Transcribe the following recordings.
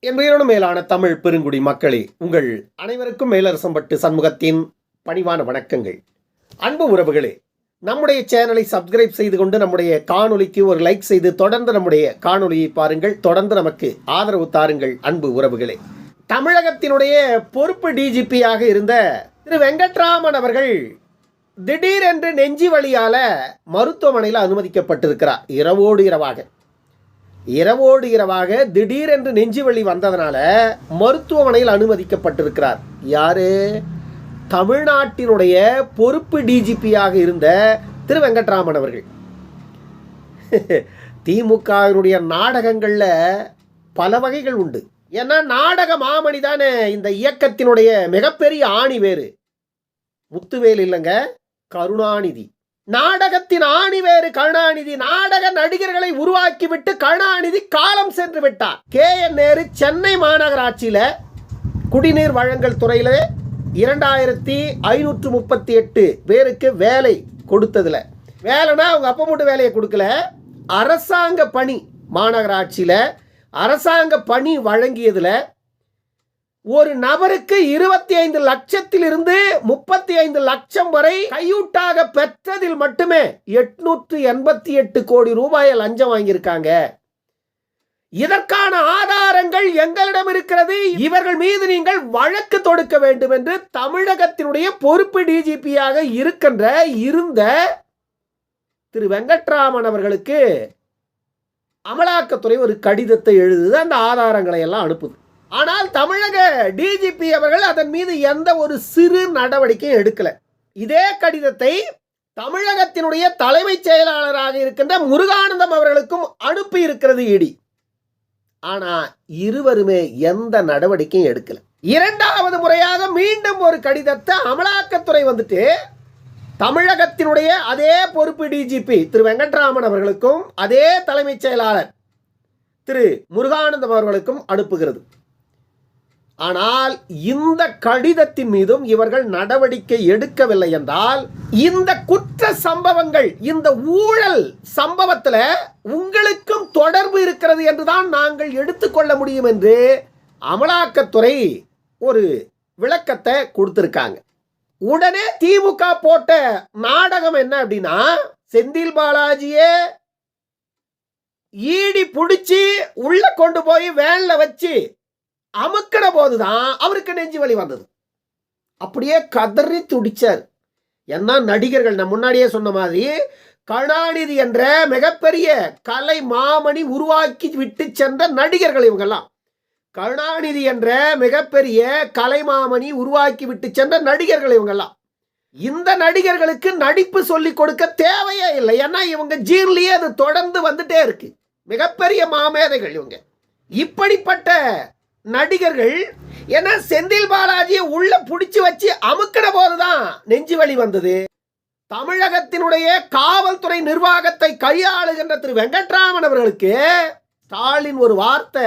என் உயிரோடு மேலான தமிழ் பெருங்குடி மக்களே உங்கள் அனைவருக்கும் மேலரசம்பட்டு சண்முகத்தின் பணிவான வணக்கங்கள். அன்பு உறவுகளே நம்முடைய சேனலை சப்ஸ்கிரைப் செய்து கொண்டு நம்முடைய காணொலிக்கு ஒரு லைக் செய்து தொடர்ந்து நம்முடைய காணொலியை பாருங்கள். தொடர்ந்து நமக்கு ஆதரவு தாருங்கள் அன்பு உறவுகளே. தமிழகத்தினுடைய பொறுப்பு டிஜிபியாக இருந்த திரு வெங்கட்ராமன் அவர்கள் திடீரென்று நெஞ்சி வழியால் மருத்துவமனையில் அனுமதிக்கப்பட்டிருக்கிறார். இரவோடு இரவாக. இரவோடு இரவாக திடீரென்று நெஞ்சு வலி வந்ததனால மருத்துவமனையில் அனுமதிக்கப்பட்டிருக்கிறார். யாரு? தமிழ்நாட்டினுடைய பொறுப்பு டிஜிபியாக இருந்த திரு வெங்கட்ராமன் அவர்கள். திமுகவினுடைய நாடகங்களில் பல வகைகள் உண்டு. ஏன்னா நாடக மாமணி தானே இந்த இயக்கத்தினுடைய மிகப்பெரிய ஆணி வேறு. முத்துவேல் இல்லைங்க கருணாநிதி. நாடகத்தின் ஆணி வேறு கருணாநிதி. நாடக நடிகர்களை உருவாக்கிவிட்டு கருணாநிதி காலம் சென்று விட்டார். கே. என். நேரு சென்னை மாநகராட்சியில குடிநீர் வழங்கல் துறையில இரண்டாயிரத்தி ஐநூற்று முப்பத்தி எட்டு பேருக்கு வேலை கொடுத்ததுல. வேலைனா அவங்க அப்பா மட்டும் வேலையை கொடுக்கல. அரசாங்க பணி மாநகராட்சியில அரசாங்க பணி வழங்கியதுல ஒரு நபருக்கு இருபத்தி ஐந்து லட்சத்திலிருந்து முப்பத்தி ஐந்து லட்சம் வரை கையூட்டாக பெற்றதில் மட்டுமே எட்நூற்று எண்பத்தி எட்டு கோடி ரூபாயை லஞ்சம் வாங்கியிருக்காங்க. இதற்கான ஆதாரங்கள் எங்களிடம் இருக்கிறது. இவர்கள் மீது நீங்கள் வழக்கு தொடுக்க வேண்டும் என்று தமிழகத்தினுடைய பொறுப்பு டிஜிபியாக இருக்கின்ற இருந்த திரு வெங்கட்ராமன் அவர்களுக்கு அமலாக்கத்துறை ஒரு கடிதத்தை எழுதுது. அந்த ஆதாரங்களை எல்லாம் அனுப்புது. ஆனால் தமிழக டிஜிபி அவர்கள் அதன் மீது எந்த ஒரு சிறு நடவடிக்கையும் எடுக்கல. இதே கடிதத்தை தமிழகத்தினுடைய தலைமைச் செயலாளராக இருக்கின்ற முருகானந்தம் அவர்களுக்கும் அனுப்பி இருக்கிறது இடி ஆனா இருவருமே எந்த நடவடிக்கையும் எடுக்கல. இரண்டாவது முறையாக மீண்டும் ஒரு கடிதத்தை அமலாக்கத்துறை வந்துட்டு தமிழகத்தினுடைய அதே பொறுப்பு டிஜிபி திரு வெங்கட்ராமன் அவர்களுக்கும் அதே தலைமைச் செயலாளர் திரு முருகானந்தம் அவர்களுக்கும் அனுப்புகிறது. ஆனால் இந்த கடிதத்தின் மீதும் இவர்கள் நடவடிக்கை எடுக்கவில்லை என்றால் இந்த குற்ற சம்பவங்கள் இந்த ஊழல் சம்பவத்தில் உங்களுக்கும் தொடர்பு இருக்கிறது என்றுதான் நாங்கள் எடுத்துக்கொள்ள முடியும் என்று அமலாக்கத்துறை ஒரு விளக்கத்தை கொடுத்திருக்காங்க. உடனே திமுக போட்ட நாடகம் என்ன அப்படின்னா செந்தில் பாலாஜியே ஈடி பிடிச்சி உள்ள கொண்டு போய் வேன்ல வச்சு அமுக்கின போதுதான் அவருக்கு நெஞ்சு வலி வந்தது. அப்படியே கதறி துடிச்சார். என்ன நடிகர்கள் நான் முன்னாடியே சொன்ன மாதிரி கருணாநிதி என்ற மிகப்பெரிய கலை மாமணி உருவாக்கி விட்டு சென்ற நடிகர்கள் இவங்கெல்லாம். கருணாநிதி என்ற மிகப்பெரிய கலைமாமணி உருவாக்கி விட்டு சென்ற நடிகர்கள் இவங்கெல்லாம். இந்த நடிகர்களுக்கு நடிப்பு சொல்லி கொடுக்க தேவையே இல்லை. ஏன்னா இவங்க ஜீர்லேயே அது தொடர்ந்து வந்துட்டே இருக்கு. மிகப்பெரிய மாமேதைகள் இவங்க. இப்படிப்பட்ட நடிகர்கள் ஏன்னா செந்தில் பாலாஜியை உள்ள பிடிச்சி வச்சு அமுக்கின போதுதான் நெஞ்சு வலி வந்தது. தமிழகத்தினுடைய காவல்துறை நிர்வாகத்தை கையாளுகின்ற திரு வெங்கட்ராமன் அவர்களுக்கு ஸ்டாலின் ஒரு வார்த்தை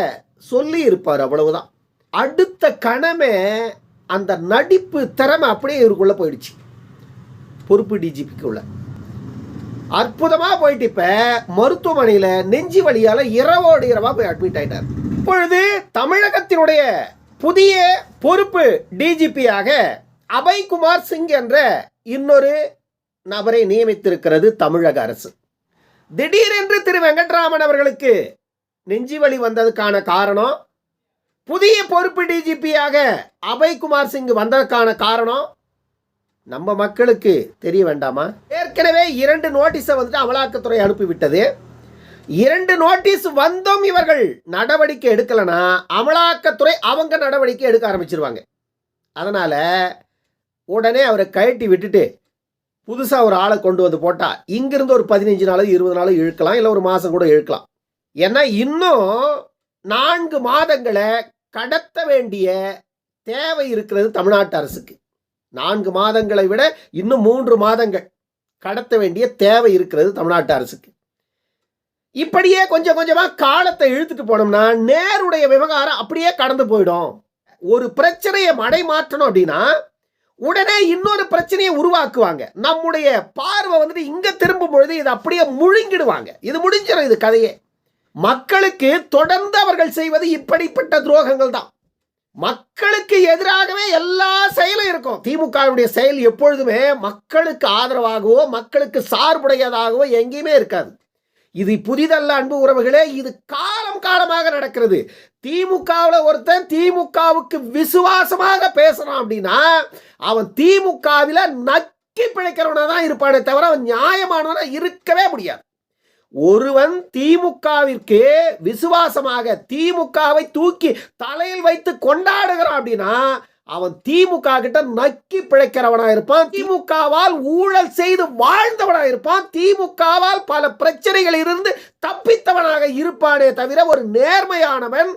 சொல்லி இருப்பார் அவ்வளவுதான். அடுத்த கணமே அந்த நடிப்பு திறமை அப்படியே இவருக்குள்ள போயிடுச்சு. பொறுப்பு டிஜிபிக்குள்ள அற்புதமாக போயிட்டு இப்போ மருத்துவமனையில் நெஞ்சு வழியால் இரவோடு இரவாக போய் அட்மிட் ஆயிட்டார். இப்பொழுது தமிழகத்தினுடைய புதிய பொறுப்பு டிஜிபியாக அபய்குமார் சிங் என்ற இன்னொரு நபரை நியமித்திருக்கிறது தமிழக அரசு. திடீரென்று திரு வெங்கட்ராமன் அவர்களுக்கு நெஞ்சி வழி வந்ததுக்கான காரணம் புதிய பொறுப்பு டிஜிபியாக அபய்குமார் சிங் வந்ததுக்கான காரணம் நம்ம மக்களுக்கு தெரிய வேண்டாமா? ஏற்கனவே இரண்டு நோட்டீஸை வந்துட்டு அமலாக்கத்துறை அனுப்பிவிட்டது. இரண்டு நோட்டீஸ் வந்தும் இவர்கள் நடவடிக்கை எடுக்கலைன்னா அமலாக்கத்துறை அவங்க நடவடிக்கை எடுக்க ஆரம்பிச்சிருவாங்க. அதனால் உடனே அவரை கழட்டி விட்டுட்டு புதுசாக ஒரு ஆளை கொண்டு வந்து போட்டால் இங்கிருந்து ஒரு பதினஞ்சு நாள் இருபது நாள் இழுக்கலாம் இல்லை ஒரு மாதம் கூட இழுக்கலாம். ஏன்னா இன்னும் நான்கு மாதங்களை கடத்த வேண்டிய தேவை இருக்கிறது தமிழ்நாட்டு அரசுக்கு. நான்கு மாதங்களை விட இன்னும் மூன்று மாதங்கள் கடத்த வேண்டிய தேவை இருக்கிறது தமிழ்நாட்டு அரசுக்கு. இப்படியே கொஞ்சம் கொஞ்சமாக காலத்தை இழுத்துட்டு போனோம்னா நேருடைய விவகாரம் அப்படியே கடந்து போயிடும். ஒரு பிரச்சனையை மடை மாற்றணும் அப்படின்னா உடனே இன்னொரு பிரச்சனையை உருவாக்குவாங்க. நம்முடைய பார்வை வந்துட்டு இங்கே திரும்பும் பொழுது இதை அப்படியே முழுங்கிடுவாங்க. இது முடிஞ்சிடும் இது கதையே. மக்களுக்கு தொடர்ந்து அவர்கள் செய்வது இப்படிப்பட்ட துரோகங்கள் தான். மக்களுக்கு எதிராகவே எல்லா செயலும் இருக்கும். திமுகவுடைய செயல் எப்பொழுதுமே மக்களுக்கு ஆதரவாகவோ மக்களுக்கு சார்புடையதாகவோ எங்கேயுமே இருக்காது. இது புதிதல்ல அன்பு உறவுகளே இது காலம் காலமாக நடக்கிறது. திமுகவில் ஒருத்தன் திமுகவுக்கு விசுவாசமாக பேசுறான் அப்படின்னா அவன் திமுகவில் நக்கி பிழைக்கிறவனா தான் இருப்பானே தவிர அவன் நியாயமானவனா இருக்கவே முடியாது. ஒருவன் திமுகவிற்கு விசுவாசமாக திமுகவை தூக்கி தலையில் வைத்து கொண்டாடுகிறான் அப்படின்னா அவன் திமுக கிட்ட நக்கி பிழைக்கிறவனா இருப்பான். திமுகவால் ஊழல் செய்து வாழ்ந்தவனா இருப்பான். திமுகவால் பல பிரச்சனைகளில் இருந்து தப்பித்தவனாக இருப்பானே தவிர ஒரு நேர்மையானவன்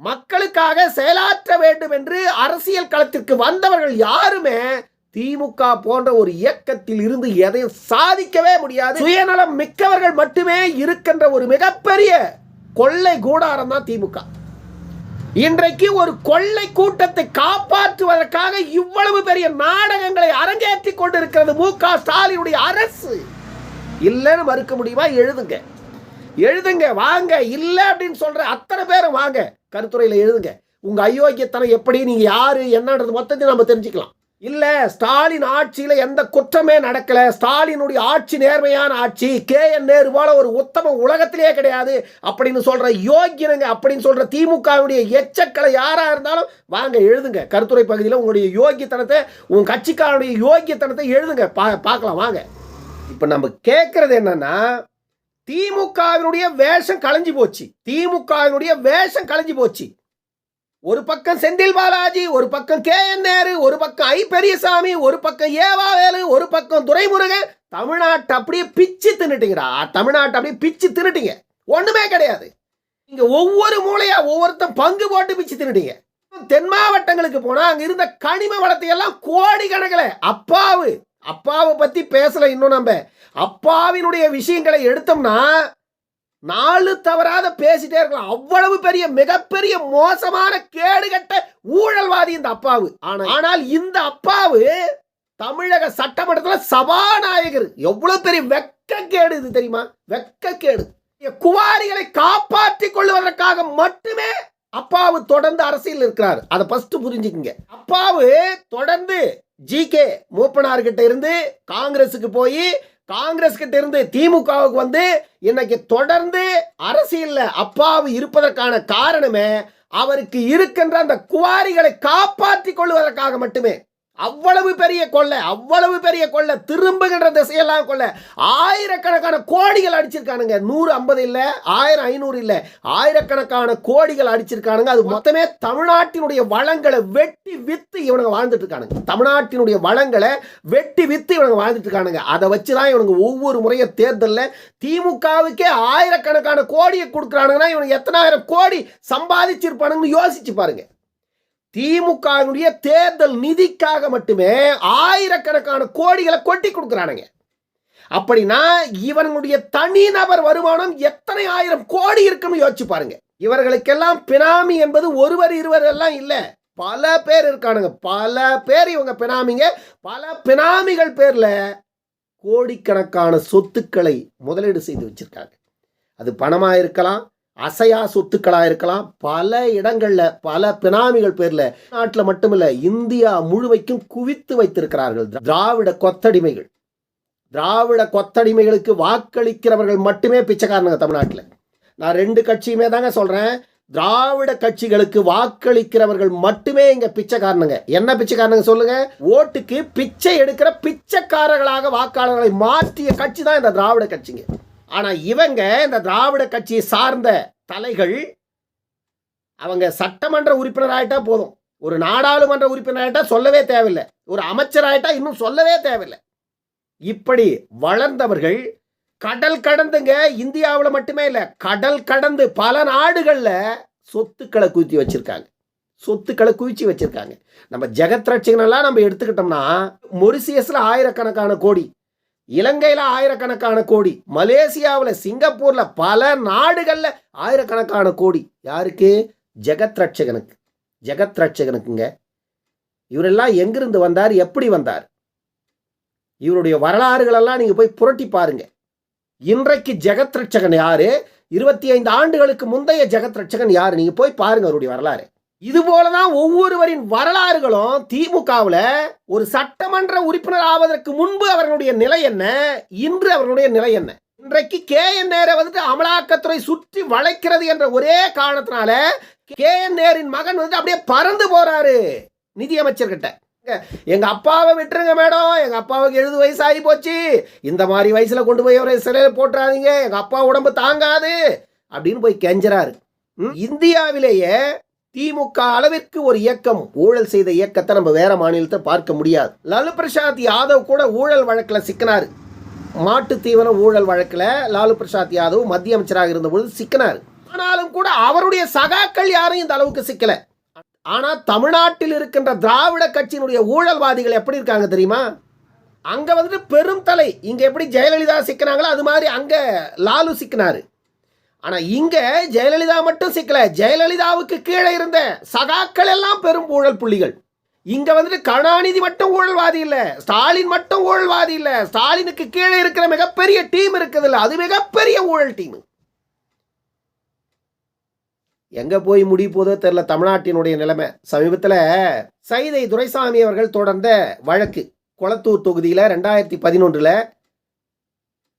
மக்களுக்காக செயலாற்ற வேண்டும் என்று அரசியல் களத்திற்கு வந்தவர்கள் யாருமே திமுக போன்ற ஒரு இயக்கத்தில் இருந்து எதையும் சாதிக்கவே முடியாது. சுயநலம் மிக்கவர்கள் மட்டுமே இருக்கின்ற ஒரு மிகப்பெரிய கொள்ளை கூடாரம் தான் திமுக. இன்றைக்கு ஒரு கொள்ளை கூட்டத்தை காப்பாற்றுவதற்காக இவ்வளவு பெரிய நாடகங்களை அரங்கேற்றி கொண்டிருக்கிறது மு க ஸ்டாலினுடைய அரசு. இல்லைன்னு மறுக்க முடியுமா? எழுதுங்க. எழுதுங்க வாங்க. இல்லை அப்படின்னு சொல்ற அத்தனை பேரும் வாங்க. கருத்துறையில் எழுதுங்க. உங்க அயோக்கியத்தனம் எப்படி நீங்க யாரு என்னன்றது மொத்தத்தையும் நம்ம தெரிஞ்சுக்கலாம். இல்லை ஸ்டாலின் ஆட்சியில் எந்த குற்றமே நடக்கலை. ஸ்டாலினுடைய ஆட்சி நேர்மையான ஆட்சி. கே என் நேரு போல ஒரு உத்தம உலகத்திலேயே கிடையாது அப்படின்னு சொல்கிற யோகியனுங்க அப்படின்னு சொல்கிற திமுகவுடைய எச்சக்களை யாராக இருந்தாலும் வாங்க எழுதுங்க. கருத்துரை பகுதியில் உங்களுடைய யோகியத்தனத்தை உங்கள் கட்சிக்காரனுடைய யோகியத்தனத்தை எழுதுங்க. பா பார்க்கலாம் வாங்க. இப்போ நம்ம கேட்குறது என்னென்னா திமுகவினுடைய வேஷம் களைஞ்சி போச்சு. திமுகவினுடைய வேஷம் களைஞ்சி போச்சு. ஒரு பக்கம் செந்தில் பாலாஜி ஒரு பக்கம் கே என் நேரு ஒரு பக்கம் ஐ பெரியசாமி ஒரு பக்கம் ஏவாவேலு ஒரு பக்கம் துரைமுருகன். தமிழ்நாட்டை அப்படியே பிச்சு தின்னுட்டீங்கடா. தமிழ்நாட்டை அப்படியே பிச்சு தின்னுட்டீங்க. ஒண்ணுமே கிடையாது. இங்க ஒவ்வொரு மூலையா ஒவ்வொருத்தன் பங்கு போட்டு பிச்சு தின்னுட்டீங்க. தென் மாவட்டங்களுக்கு போனா அங்க இருந்த கனிம வளத்தை எல்லாம் கோடி கணக்கில் அப்பாவு அப்பாவை பத்தி பேசல இன்னும் நம்ம. அப்பாவினுடைய விஷயங்களை எடுத்தோம்னா நாலு தவறாத பேசிட்டே இருக்கலாம். அவ்வளவு பெரிய மிகப்பெரிய மோசமான கேடுகட்ட ஊழல்வாதி இந்த அப்பாவு. ஆனா ஆனால் இந்த அப்பாவு தமிழக சட்டமன்றத்தில் சபாநாயகர். எவ்வளவு பெரிய வெக்கக்கேடு இது தெரியுமா? வெக்கக்கேடு. குவாரிகளை காப்பாற்றிக் கொள்வதற்காக மட்டுமே அப்பாவு தொடர்ந்து அரசியல் இருக்கிறார். அதை ஃபர்ஸ்ட் புரிஞ்சுக்குங்க. அப்பாவு தொடர்ந்து ஜி கே மூப்பனார் கிட்ட இருந்து காங்கிரஸுக்கு போய் காங்கிரஸ் கிட்ட இருந்து திமுகவுக்கு வந்து இன்னைக்கு தொடர்ந்து அரசியல்ல அப்பாவு இருப்பதற்கான காரணமே அவருக்கு இருக்கின்ற அந்த குவாரிகளை காப்பாற்றிக் கொள்வதற்காக மட்டுமே. அவ்வளவு பெரிய கொள்ளை அவ்வளவு பெரிய கொள்ளை திரும்புகின்ற திசையெல்லாம் கொள்ளை. ஆயிரக்கணக்கான கோடிகள் அடிச்சிருக்கானுங்க. நூறு ஐம்பது இல்லை ஆயிரம் ஐநூறு இல்லை. ஆயிரக்கணக்கான கோடிகள் அடிச்சிருக்கானுங்க. அது மொத்தமே தமிழ்நாட்டினுடைய வளங்களை வெட்டி வித்து இவனுங்க வாழ்ந்துட்டு இருக்கானுங்க தமிழ்நாட்டினுடைய வளங்களை வெட்டி வித்து இவனுங்க வாழ்ந்துட்டு இருக்கானுங்க அதை வச்சு தான் இவனுங்க ஒவ்வொரு முறையும் தேர்தலில் திமுகவுக்கே ஆயிரக்கணக்கான கோடியை கொடுக்குறானுங்கன்னா இவனுக்கு எத்தனாயிரம் கோடி சம்பாதிச்சிருப்பானுங்கன்னு யோசிச்சு பாருங்கள் திமுகவினுடைய தேர்தல் நிதிக்காக மட்டுமே ஆயிரக்கணக்கான கோடிகளை கொட்டி கொடுக்குறானுங்க. அப்படின்னா இவனுடைய தனிநபர் வருமானம் எத்தனை ஆயிரம் கோடி இருக்குன்னு யோசிச்சு பாருங்க. இவர்களுக்கெல்லாம் பினாமி என்பது ஒருவர் இருவர் எல்லாம் இல்லை. பல பேர் இருக்கானுங்க. பல பேர் இவங்க பினாமிங்க. பல பினாமிகள் பேர்ல கோடிக்கணக்கான சொத்துக்களை முதலீடு செய்து வச்சிருக்காங்க. அது பணமா இருக்கலாம் அசையா சொத்துக்களாக இருக்கலாம் பல இடங்களில் பல பினாமிகள் பேரில் நாட்டில் மட்டுமில்ல இந்தியா முழுமைக்கும் குவித்து வைத்திருக்கிறார்கள் திராவிட கொத்தடிமைகள். திராவிட கொத்தடிமைகளுக்கு வாக்களிக்கிறவர்கள் மட்டுமே பிச்சைக்காரனுங்க தமிழ்நாட்டில். நான் ரெண்டு கட்சியுமே தாங்க சொல்கிறேன் திராவிட கட்சிகளுக்கு வாக்களிக்கிறவர்கள் மட்டுமே இங்க பிச்சைக்காரனுங்க. என்ன பிச்சைக்காரனுங்க சொல்லுங்க? ஓட்டுக்கு பிச்சை எடுக்கிற பிச்சைக்காரர்களாக வாக்காளர்களை மாற்றிய கட்சி தான் இந்த திராவிட கட்சிங்க. ஆனால் இவங்க இந்த திராவிட கட்சியை சார்ந்த தலைகள் அவங்க சட்டமன்ற உறுப்பினர் போதும். ஒரு நாடாளுமன்ற உறுப்பினராகிட்டா சொல்லவே தேவையில்லை. ஒரு அமைச்சர் இன்னும் சொல்லவே தேவையில்லை. இப்படி வளர்ந்தவர்கள் கடல் கடந்துங்க. இந்தியாவில் மட்டுமே இல்லை கடல் கடந்து பல நாடுகளில் சொத்துக்களை குவித்து வச்சுருக்காங்க. சொத்துக்களை குவிச்சு வச்சுருக்காங்க. நம்ம ஜெகத் ரட்சிகனெல்லாம் நம்ம எடுத்துக்கிட்டோம்னா மொரிசியஸில் ஆயிரக்கணக்கான கோடி இலங்கையில் ஆயிரக்கணக்கான கோடி மலேசியாவில் சிங்கப்பூரில் பல நாடுகளில் ஆயிரக்கணக்கான கோடி. யாருக்கு? ஜெகத் ரட்சகனுக்கு. ஜெகத் ரட்சகனுக்குங்க. இவரெல்லாம் எங்கிருந்து வந்தார்? எப்படி வந்தார்? இவருடைய வரலாறுகளெல்லாம் நீங்கள் போய் புரட்டி பாருங்க. இன்றைக்கு ஜெகத் ரட்சகன் யாரு? இருபத்தி ஐந்து ஆண்டுகளுக்கு முந்தைய ஜெகத் ரட்சகன் யார்? நீங்க போய் பாருங்க அவருடைய வரலாறு. இது போலதான் ஒவ்வொருவரின் வரலாறுகளும் திமுகவில் ஒரு சட்டமன்ற உறுப்பினர் ஆவதற்கு முன்பு அவர்களுடைய நிலை என்ன? இன்று அவர்களுடைய நிலை என்ன? இன்றைக்கு கே. என். நேரை வந்துட்டு அமலாக்கத்துறை சுற்றி வளைக்கிறது என்ற ஒரே காரணத்தினால கே. என். நேரின் மகன் வந்து அப்படியே பறந்து போறாரு நிதியமைச்சர்கிட்ட. எங்க அப்பாவை விட்டுருங்க மேடம். எங்க அப்பாவுக்கு எழுபது வயசு ஆகி போச்சு. இந்த மாதிரி வயசுல கொண்டு போய் அவரை சிலையில் போட்டுறாதீங்க. எங்க அப்பா உடம்பு தாங்காது அப்படின்னு போய் கெஞ்சறாரு. ம், இந்தியாவிலேயே திமுக அளவிற்கு ஒரு இயக்கம் ஊழல் செய்த இயக்கத்தை நம்ம வேற மாநிலத்தை பார்க்க முடியாது. லாலு பிரசாத் யாதவ் கூட ஊழல் வழக்கில் சிக்கினார். மாட்டு தீவன ஊழல் வழக்கில் லாலு பிரசாத் யாதவ் மத்திய அமைச்சராக இருந்தபொழுது சிக்கினார். ஆனாலும் கூட அவருடைய சகாக்கள் யாரும் இந்த அளவுக்கு சிக்கல. ஆனால் தமிழ்நாட்டில் இருக்கின்ற திராவிட கட்சியினுடைய ஊழல்வாதிகள் எப்படி இருக்காங்க தெரியுமா? அங்கே வந்துட்டு பெரும் தலை. இங்கே எப்படி ஜெயலலிதா சிக்கினாங்களோ அது மாதிரி அங்கே லாலு சிக்கினார். ஆனால் இங்கே ஜெயலலிதா மட்டும் சிக்கல. ஜெயலலிதாவுக்கு கீழே இருந்த சகாக்கள் எல்லாம் பெரும் ஊழல் புள்ளிகள். இங்கே வந்துட்டு கருணாநிதி மட்டும் ஊழல்வாதி இல்லை. ஸ்டாலின் மட்டும் ஊழல்வாதி இல்லை. ஸ்டாலினுக்கு கீழே இருக்கிற மிகப்பெரிய டீம் இருக்குது இல்லை. அது மிகப்பெரிய ஊழல் டீம். எங்கே போய் முடிய போதோ தெரில தமிழ்நாட்டினுடைய நிலைமை. சமீபத்தில் சைதை துரைசாமி அவர்கள் தொடர்ந்த வழக்கு. கொளத்தூர் தொகுதியில் ரெண்டாயிரத்தி பதினொன்றில்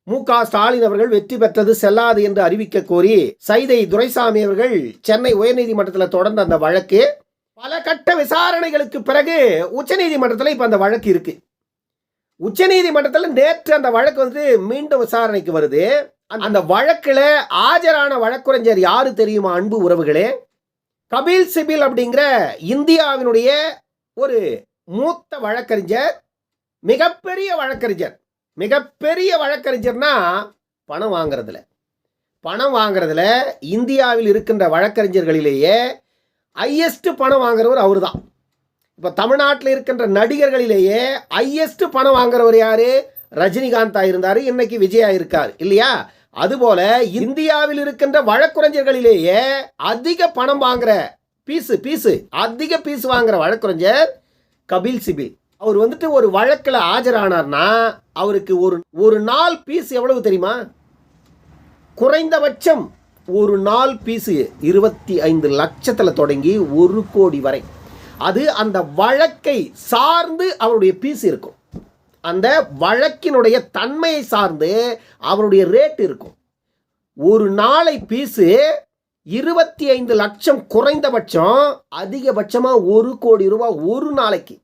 மு. க. ஸ்டாலின் அவர்கள் வெற்றி பெற்றது செல்லாது என்று அறிவிக்க கோரி சைதை துரைசாமி அவர்கள் சென்னை உயர்நீதிமன்றத்தில் தொடர்ந்த அந்த வழக்கு பல கட்ட விசாரணைகளுக்கு பிறகு உச்சநீதிமன்றத்தில் இப்போ அந்த வழக்கு இருக்கு. உச்சநீதிமன்றத்தில் நேற்று அந்த வழக்கு வந்து மீண்டும் விசாரணைக்கு வருது. அந்த- அந்த ஆஜரான வழக்குரைஞர் யாரு தெரியுமா அன்பு உறவுகளே? கபில் சிபில் அப்படிங்கிற இந்தியாவினுடைய ஒரு மூத்த வழக்கறிஞர் மிகப்பெரிய வழக்கறிஞர். மிகப்பெரிய வழக்கறிஞர்னா பணம் வாங்குறதுல. பணம் வாங்குறதுல இந்தியாவில் இருக்கின்ற வழக்கறிஞர்களிலேயே ஹையஸ்ட் பணம் வாங்குறவர் அவர் தான் இப்போ தமிழ்நாட்டில் இருக்கின்ற நடிகர்களிலேயே ஹையஸ்ட் பணம் வாங்குறவர் யார்? ரஜினிகாந்தா இருந்தார் இன்னைக்கு விஜயா இருக்கார் இல்லையா? அதுபோல இந்தியாவில் இருக்கின்ற வழக்குரைஞர்களிலேயே அதிக பணம் வாங்குற பீஸு பீஸு அதிக பீஸ் வாங்குற வழக்குரைஞர் கபில் சிபில் அவர் வந்துட்டு ஒரு வழக்கில் ஆஜரானார்னா அவருக்கு ஒரு ஒரு நாள் பீஸ் எவ்வளவு தெரியுமா? குறைந்தபட்சம் ஒரு நாள் பீஸு இருபத்தி ஐந்து லட்சத்தில் தொடங்கி ஒரு கோடி வரை. அது அந்த வழக்கை சார்ந்து அவருடைய பீஸ் இருக்கும். அந்த வழக்கினுடைய தன்மையை சார்ந்து அவருடைய ரேட் இருக்கும். ஒரு நாளை பீஸு இருபத்தி ஐந்து லட்சம் குறைந்தபட்சம் அதிகபட்சமாக ஒரு கோடி ரூபா ஒரு நாளைக்கு.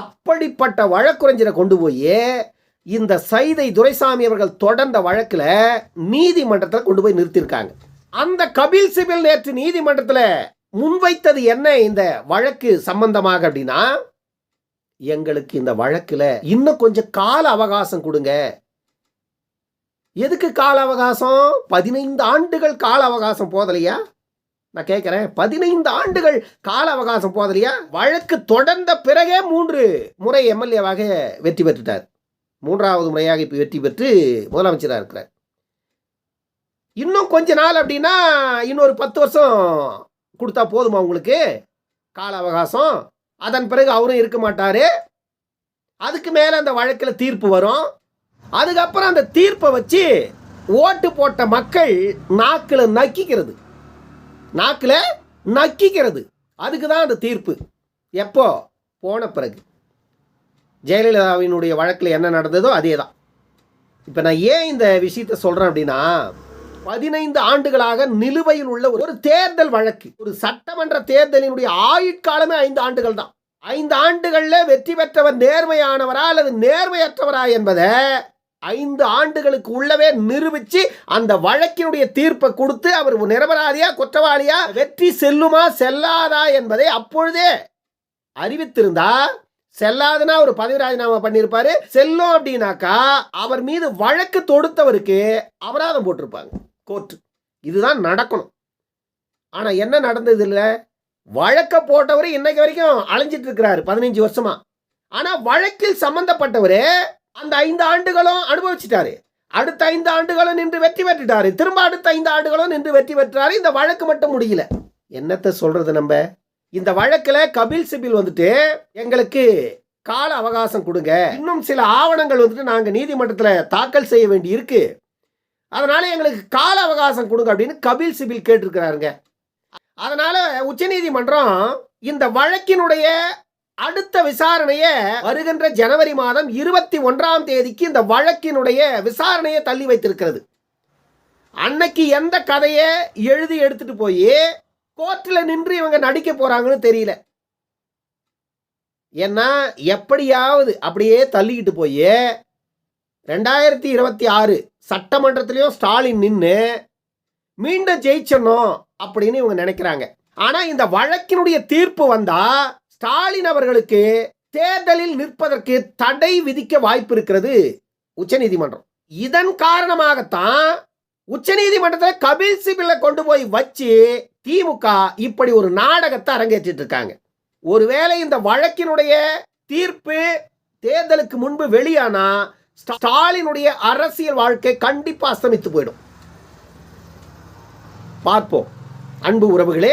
அப்படிப்பட்ட வழக்குரைஞரை கொண்டு போய் இந்த சைதை துரைசாமி அவர்கள் தொடர்ந்த வழக்கில் நீதிமன்றத்தில் கொண்டு போய் நிறுத்தியிருக்காங்க. அந்த கபில் சிபில் நேற்று நீதிமன்றத்தில் முன்வைத்தது என்ன இந்த வழக்கு சம்பந்தமாக அப்படின்னா எங்களுக்கு இந்த வழக்கில் இன்னும் கொஞ்சம் கால அவகாசம் கொடுங்க. எதுக்கு கால அவகாசம்? பதினைந்து ஆண்டுகள் கால அவகாசம் போதலையா? நான் கேட்குறேன் பதினைந்து ஆண்டுகள் கால அவகாசம் போதலையா? வழக்கு தொடர்ந்த பிறகே மூன்று முறை எம்எல்ஏவாக வெற்றி பெற்றுட்டார். மூன்றாவது முறையாக இப்போ வெற்றி பெற்று முதலமைச்சராக இருக்கிறார். இன்னும் கொஞ்ச நாள் அப்படின்னா இன்னொரு பத்து வருஷம் கொடுத்தா போதுமா உங்களுக்கு? கால அவகாசம். அதன் பிறகு அவரும் இருக்க மாட்டார். அதுக்கு மேலே அந்த வழக்கில் தீர்ப்பு வரும். அதுக்கப்புறம் அந்த தீர்ப்பை வச்சு ஓட்டு போட்ட மக்கள் நாக்கில் நக்கிக்கிறது. நாக்கில் நக்கிக்கிறது. அதுக்கு தான் அந்த தீர்ப்பு. எப்போ? போன பிறகு. ஜெயலலிதாவினுடைய வழக்கில் என்ன நடந்ததோ அதே தான் இப்போ நான் ஏன் இந்த விஷயத்தை சொல்கிறேன் அப்படின்னா பதினைந்து ஆண்டுகளாக நிலுவையில் உள்ள ஒரு- ஒரு தேர்தல் வழக்கு ஒரு சட்டமன்ற தேர்தலினுடைய ஆயுட்காலமே ஐந்து ஆண்டுகள் தான். ஐந்து ஆண்டுகளில் வெற்றி பெற்றவர் நேர்மையானவரா அல்லது நேர்மையற்றவரா என்பதை ஐந்து ஆண்டுகளுக்கு உள்ளவே நிரூபிச்சு அந்த வழக்கினுடைய தீர்ப்பை கொடுத்து அவர் நிரபராதியா குற்றவாளியா வெற்றி செல்லுமா செல்லாதா என்பதை அப்பொழுதே அறிவித்திருந்தா செல்லாதுன்னா ஒரு பதவி ராஜினாமா பண்ணியிருப்பாரு. செல்லும் அப்படின்னாக்கா அவர் மீது வழக்கு தொடுத்தவருக்கு அபராதம் போட்டிருப்பாங்க கோர்ட்டு. இதுதான் நடக்கணும். ஆனால் என்ன நடந்தது இல்லை வழக்க போட்டவர் இன்னைக்கு வரைக்கும் அலைஞ்சிட்டு இருக்கிறாரு பதினஞ்சு வருஷமா. ஆனால் வழக்கில் சம்பந்தப்பட்டவர் அந்த ஐந்து ஆண்டுகளும் அனுபவிச்சிட்டாரு. அடுத்த ஐந்து ஆண்டுகளும் நின்று வெற்றி பெற்றுட்டாரு. திரும்ப அடுத்த ஐந்து ஆண்டுகளும் நின்று வெற்றி பெற்றாரு. இந்த வழக்கு மட்டும் முடியல. என்னத்தை சொல்றது நம்ம? இந்த வழக்கில் கபில் சிபில் வந்துட்டு எங்களுக்கு கால அவகாசம் கொடுங்க. இன்னும் சில ஆவணங்கள் வந்துட்டு நாங்கள் நீதிமன்றத்தில் தாக்கல் செய்ய வேண்டி இருக்கு அதனால எங்களுக்கு கால அவகாசம் கொடுங்க அப்படின்னு கபில் சிபில் கேட்டிருக்கிறாருங்க. அதனால உச்சநீதிமன்றம் இந்த வழக்கினுடைய அடுத்த விசாரணையை வருகின்ற ஜனவரி மாதம் இருபத்தி ஒன்றாம் தேதிக்கு இந்த வழக்கினுடைய விசாரணையை தள்ளி வைத்திருக்கிறது. அன்னைக்கு எந்த கதையை எழுதி எடுத்துட்டு போய் கோர்ட்டில் நின்று இவங்க நடிக்க போறாங்கன்னு தெரியல. ஏன்னா எப்படியாவது அப்படியே தள்ளிக்கிட்டு போய் ரெண்டாயிரத்தி இருபத்தி ஆறு சட்டமன்றத்திலையும் ஸ்டாலின் நின்று மீண்டும் ஜெயிச்சிடணும் அப்படின்னு இவங்க நினைக்கிறாங்க. ஆனால் இந்த வழக்கினுடைய தீர்ப்பு வந்தால் ஸ்டாலின் அவர்களுக்கு தேர்தலில் நிற்பதற்கு தடை விதிக்க வாய்ப்பு இருக்கிறது உச்சநீதிமன்றம். இதன் காரணமாகத்தான் உச்சநீதிமன்றத்தில் கபில் சிபிலை கொண்டு போய் வச்சு திமுக இப்படி ஒரு நாடகத்தை அரங்கேற்றிட்டு இருக்காங்க. ஒருவேளை இந்த வழக்கினுடைய தீர்ப்பு தேர்தலுக்கு முன்பு வெளியானா ஸ்டாலினுடைய அரசியல் வாழ்க்கை கண்டிப்பாக அஸ்தமித்து போயிடும். பார்ப்போம். அன்பு உறவுகளே